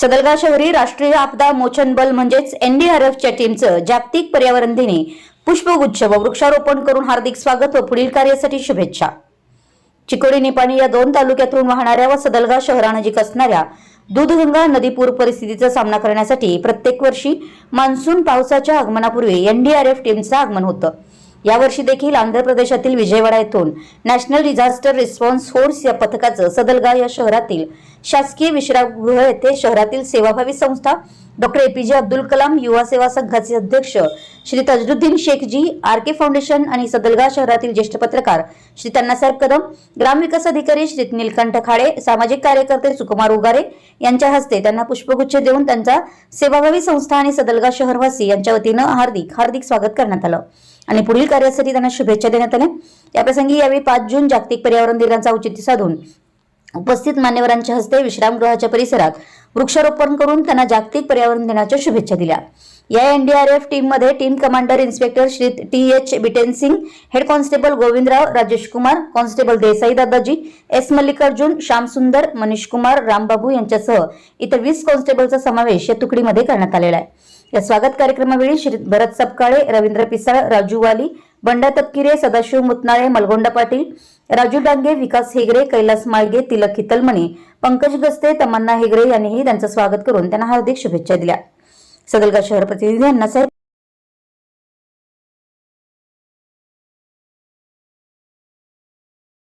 सदलगा शहरी राष्ट्रीय आपदा मोचन बल म्हणजेच एनडीआरएफच्या टीमचं जागतिक पर्यावरण दिनी पुष्पगुच्छ व वृक्षारोपण करून हार्दिक स्वागत व पुढील कार्यासाठी शुभेच्छा. चिकोडी निपाणी या दोन तालुक्यातून वाहणाऱ्या व सदलगा शहरानजीक असणाऱ्या दूधगंगा नदी पूर परिस्थितीचा सामना करण्यासाठी प्रत्येक वर्षी मान्सून पावसाच्या आगमनापूर्वी एनडीआरएफ टीमचं आगमन होतं. यावर्षी देखील आंध्र प्रदेशातील विजयवाडा येथून नॅशनल डिझास्टर रिस्पॉन्स फोर्स या पथकाचं सदलगा या शहरातील शासकीय विश्रामगृह येथे शहरातील सेवाभावी संस्था डॉक्टर एपीजे अब्दुल कलाम युवा सेवा संघाचे अध्यक्ष Shri Tajruddin Shekhji R K foundation आणि सदलगा शहरातील ज्येष्ठ पत्रकार श्री तन्नासाहेब कदम ग्रामविकास अधिकारी श्री निलकंठ खाडे सामाजिक कार्यकर्ते सुकुमार उगारे यांच्या हस्ते त्यांना पुष्पगुच्छ देऊन त्यांचा सेवाभावी संस्था आणि सदलगा शहरवासी यांच्या वतीनं हार्दिक हार्दिक स्वागत करण्यात आलं. आणि पुढील कार्यासाठी त्यांना शुभेच्छा देण्यात आल्या. याप्रसंगी यावेळी पाच जून जागतिक पर्यावरण दिनाचा औचित्य साधून उपस्थित मान्यवरांच्या हस्ते विश्रामगृहाच्या परिसरात वृक्षारोपण करून त्यांना जागतिक पर्यावरण दिनाच्या शुभेच्छा दिल्या. या एनडीआरएफ टीममध्ये team commander inspector Shri T H Biten Singh head constable Govindrao Rajesh Kumar constable Desai Dadaji S Mallikarjun Shyam Sundar Manish Kumar Rambabu यांच्यासह इतर वीस कॉन्स्टेबलचा समावेश या तुकडीमध्ये करण्यात आलेला आहे. या स्वागत कार्यक्रमावेळी श्री भरत सपकाळे रवींद्र पिसाळ राजू वाली बंडा तपकिरे सदाशिव मुतनाळे मलगोंडा पाटील राजू डांगे विकास हेगरे कैलास माळगे तिलक हितलमणी पंकज गस्ते तमन्ना हेगरे यांनीही त्यांचं स्वागत करून त्यांना हार्दिक शुभेच्छा दिल्या. सदलगा शहर प्रतिनिधी अण्णासाहेब